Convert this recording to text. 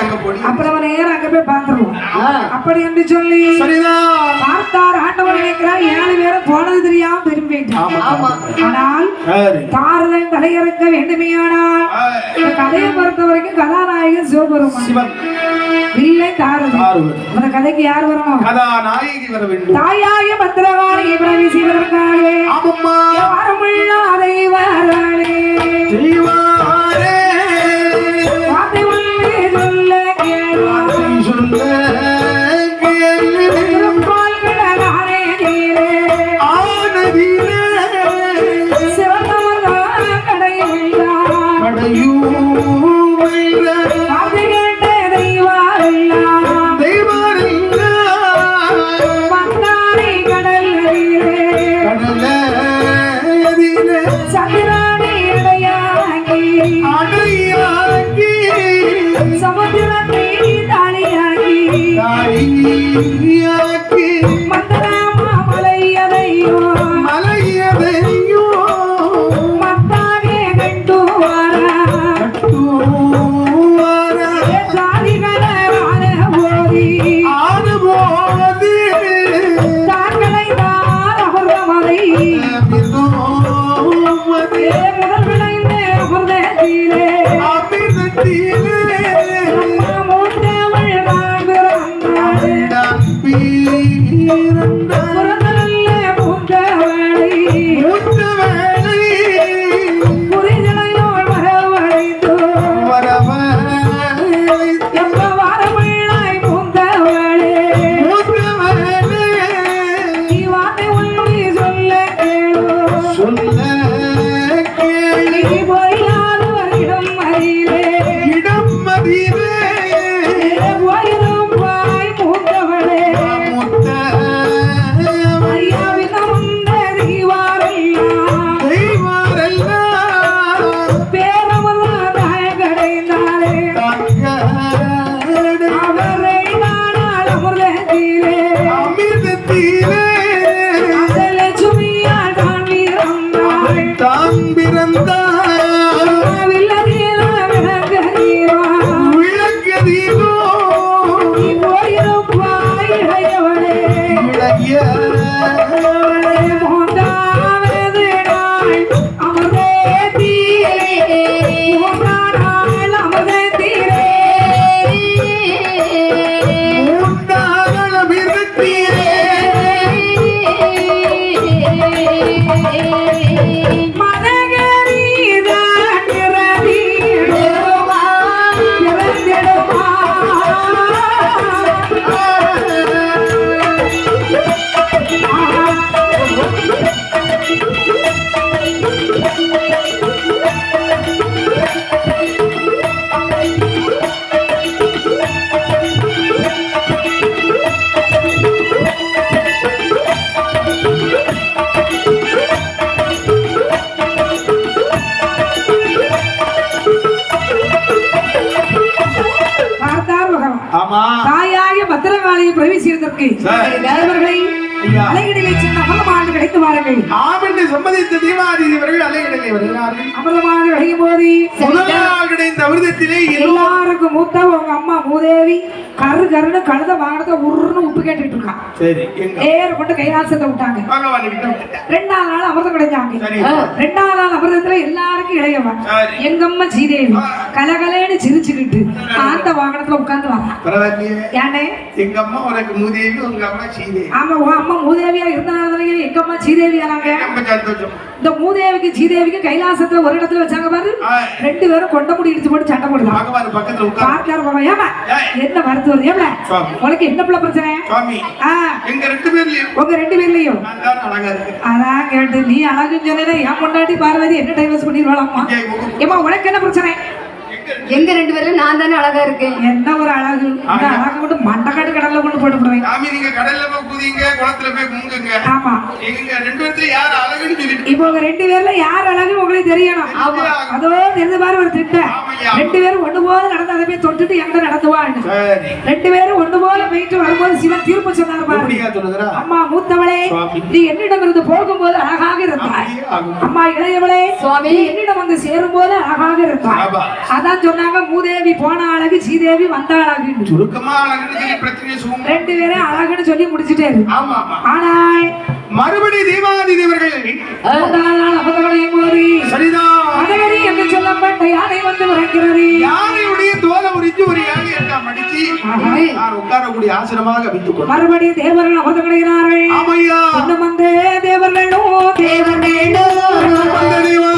அப்புறம் அவன் நேரம் அங்க போய் பார்த்துருவோம். அப்படி என்று சொல்லி பார்த்தார். ஆண்டவர் நினைக்கிறார் ஏழு பேரும் போனது தெரியாம திரும்பிட்டு ஆமா ஆனால் தாரதன் தலையிறக்க இந்த கதையை பொறுத்த வரைக்கும் கதாநாயகன் சிவபெருமான். இல்லை தாரதன். அந்த கதைக்கு யார் வரணும்? கதாநாயகி வர வேண்டும். தாயாய பத்திரகாளியை பிரவேசிப்பதற்காகவே ஆமம்மா. வரமுள்ள அதை வராளே Obrigada. yeah. ஆமா. தாயாகிய பத்திரகாளியை ஐயா. அலைகளிலே சென்ற அமிர்தமாண்டு கிடைத்து வாருங்கள். ஆமென்று சம்மதித்த தீபாவளி அவர்கள் அலையிடலை வருகிறார்கள். அமிர்தமாண்டு கிடைக்கும் போது முதல் நாள் கிடைத்த அமிர்தத்திலே எல்லோ எல்லாருக்கும் மூத்த உங்க அம்மா மூதேவி கரு கருன்னு கழுத வாகனத்தை உருன்னு உப்பு கேட்டுட்டு இருக்கான் சரி நேர கொண்டு கைலாசத்தை விட்டாங்க. ரெண்டாவது நாள் அமிர்தம் கிடைச்சாங்க. ரெண்டாவது நாள் அமிர்தத்துல எல்லாருக்கும் இளையவன். எங்கம்மா சீதேவி கலகலேன்னு சிரிச்சுக்கிட்டு ஆந்த வாகனத்துல உட்கார்ந்து வாங்க ஏனே எங்க அம்மா உனக்கு மூதேவி உங்க அம்மா சீதேவி ஆமா உன் அம்மா மூதேவியா இருந்தனால தானே எங்க அம்மா ரொம்ப சந்தோஷம் இந்த மூதேவிக்கு சீதேவிக்கு கைலாசத்துல ஒரு இடத்துல வச்சாங்க பாரு. ரெண்டு பேரும் கொண்ட முடி இடிச்சு போட்டு சண்டை பகவான் பக்கத்துல உட்கார். என்ன ஏம்ல சுவாமி. உனக்கு என்ன பிள்ளை பிரச்சனை? எங்க ரெண்டு பேர்லயும். உங்க ரெண்டு பேர்லயும்? அதான் கேட்டு நீ அழகுன்னு சொன்னே என் பொண்டாட்டி பார்வதி என்ன டைவர்ஸ் உங்க- ஏமா உனக்கு என்ன பிரச்சனை? எங்க ரெண்டு- பேரும் நான் தானே அழகா இருக்கேன்? என்ன ஒரு அழகு? இந்த அழகு கொண்டு மண்டக்காட்டு கடல்ல கொண்டு போட்டுடுவேன் சாமி நீங்க கடல்ல போய் குதிங்க குளத்துல போய் முங்குங்க ஆமா. எங்க ரெண்டு பேர்த்துல யார் அழகுன்னு சொல்லிட்டு இப்போ உங்க ரெண்டு பேர்ல யார் அழகு உங்களுக்கு தெரியணும். ஆமா. அதோ தெரிஞ்ச பாரு ஒரு திட்டம். ரெண்டு பேரும் ஒண்ணு போல நடந்து அதை போய் தொட்டுட்டு எங்க நடந்துவான்னு சரி. ரெண்டு பேரும் ஒண்ணு போல போயிட்டு வரும்போது சிவன் தீர்ப்பு சொன்னார் அம்மா மூத்தவளே. நீ என்னிடம் இருந்து போகும்போது அழகாக இருந்தாய். அம்மா இளையவளே சுவாமி. நீ என்னிடம் வந்து சேரும் போது அழகாக இருந்தாய். அதான் தான் சொன்னாங்க மூதேவி போன அழகு சீதேவி வந்த அழகு சுருக்கமா அழகுன்னு ரெண்டு பேரும் அழகுன்னு சொல்லி ஆமா ஆனால் மறுபடி தேவாதி தேவர்கள். சரிதான். என்று சொல்லப்பட்ட யானை வந்து உரைக்கிறது யானையுடைய தோலை உரிச்சு ஒரு யானை எல்லாம் மடிச்சு நான் உட்காரக்கூடிய ஆசிரமாக வைத்துக் மறுபடியும் தேவர்கள் அபகடைகிறார்கள் ஆமையா. இன்னும் வந்து தேவர்களும் தேவர்களும் அந்த தேவா.